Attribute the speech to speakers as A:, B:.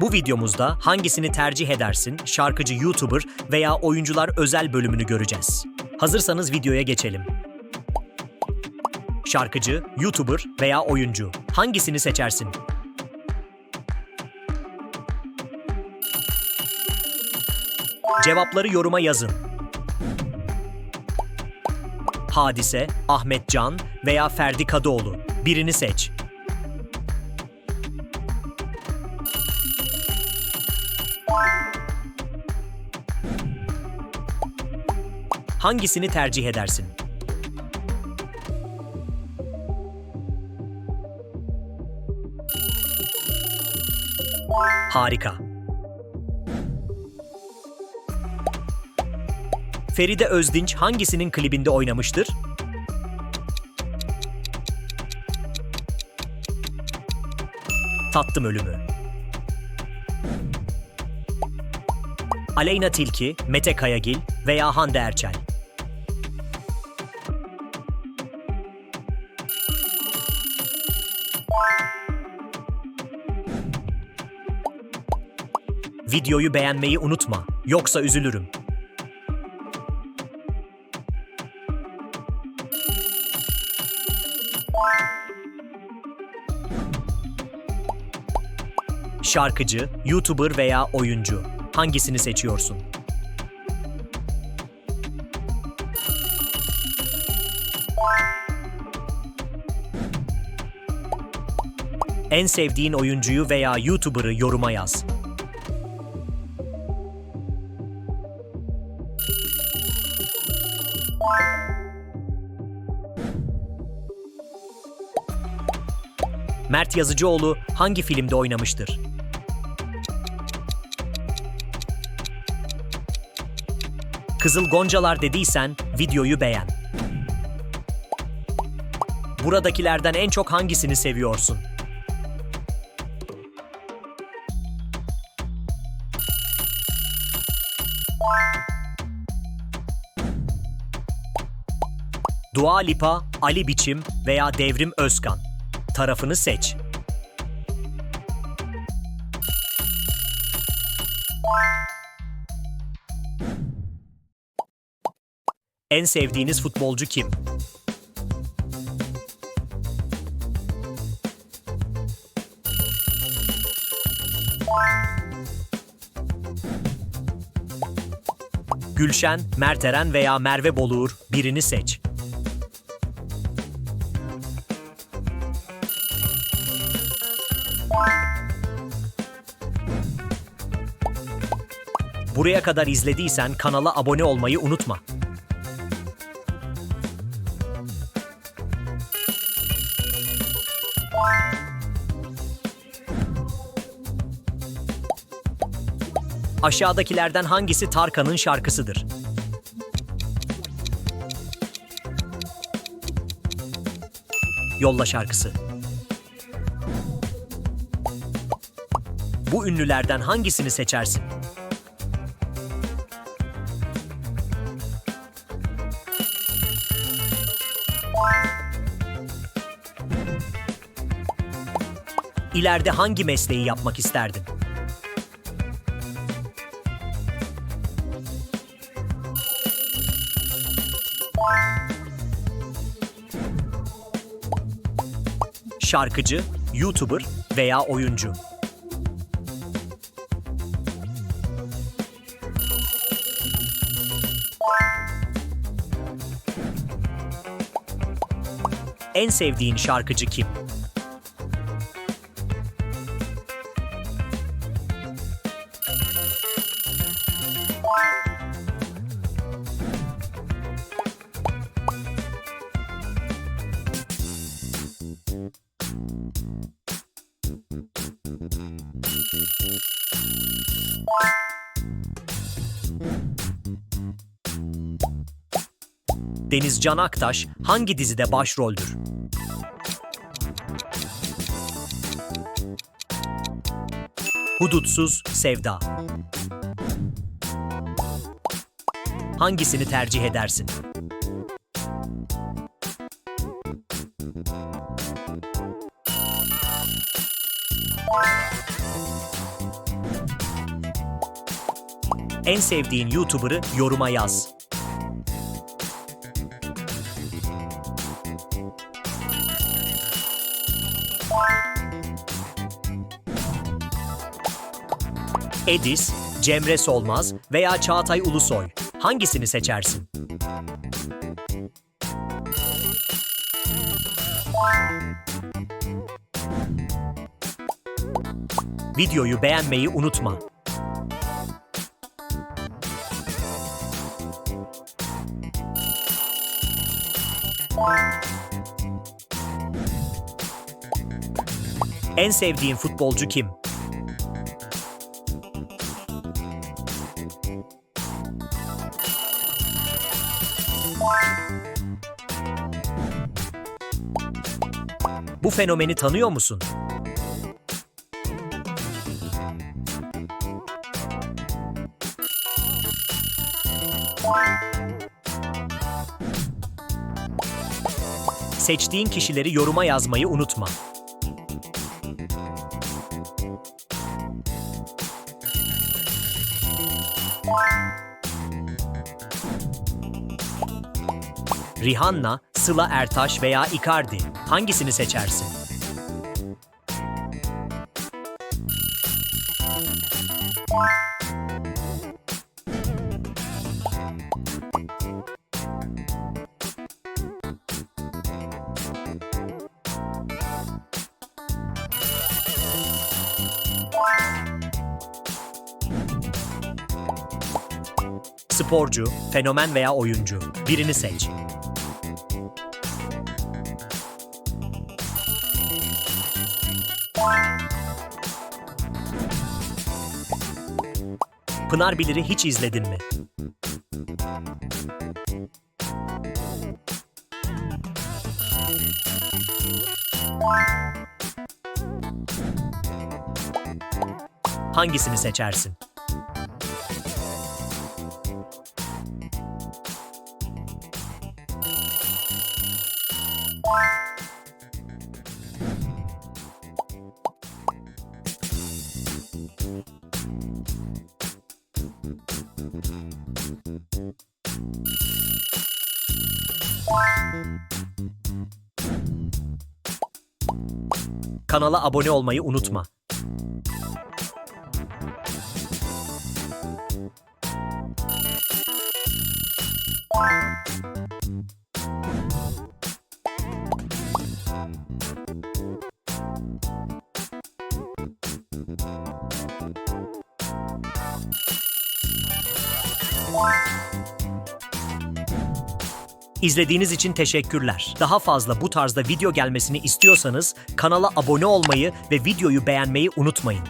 A: Bu videomuzda hangisini tercih edersin, şarkıcı, YouTuber veya oyuncular özel bölümünü göreceğiz. Hazırsanız videoya geçelim. Şarkıcı, YouTuber veya oyuncu. Hangisini seçersin? Cevapları yoruma yazın. Hadise, Ahmet Can veya Ferdi Kadıoğlu. Birini seç. Hangisini tercih edersin? Harika. Feride Özdinç hangisinin klibinde oynamıştır? Tattım ölümü. Aleyna Tilki, Mete Kayagil veya Hande Erçel. Videoyu beğenmeyi unutma, yoksa üzülürüm. Şarkıcı, YouTuber veya oyuncu. Hangisini seçiyorsun? En sevdiğin oyuncuyu veya YouTuber'ı yoruma yaz. Mert Yazıcıoğlu hangi filmde oynamıştır? Kızıl Goncalar dediysen videoyu beğen. Buradakilerden en çok hangisini seviyorsun? Dua Lipa, Ali Biçim veya Devrim Özkan. Tarafını seç. En sevdiğiniz futbolcu kim? Gülşen, Merteren veya Merve Boluğur birini seç. Buraya kadar izlediysen kanala abone olmayı unutma. Aşağıdakilerden hangisi Tarkan'ın şarkısıdır? Yolla şarkısı. Bu ünlülerden hangisini seçersin? İleride hangi mesleği yapmak isterdin? Şarkıcı, YouTuber veya oyuncu. En sevdiğin şarkıcı kim? Deniz Can Aktaş hangi dizide başroldür? Hudutsuz Sevda. Hangisini tercih edersin? En sevdiğin YouTuber'ı yoruma yaz. Edis, Cemre Solmaz veya Çağatay Ulusoy. Hangisini seçersin? Videoyu beğenmeyi unutma. En sevdiğin futbolcu kim? Bu fenomeni tanıyor musun? Seçtiğin kişileri yoruma yazmayı unutma. Rihanna, Sıla Ertaş veya Icardi. Hangisini seçersin? Sporcu, fenomen veya oyuncu. Birini seç. Pınar Bilir'i hiç izledin mi? Hangisini seçersin? Kanala abone olmayı unutma. İzlediğiniz için teşekkürler. Daha fazla bu tarzda video gelmesini istiyorsanız kanala abone olmayı ve videoyu beğenmeyi unutmayın.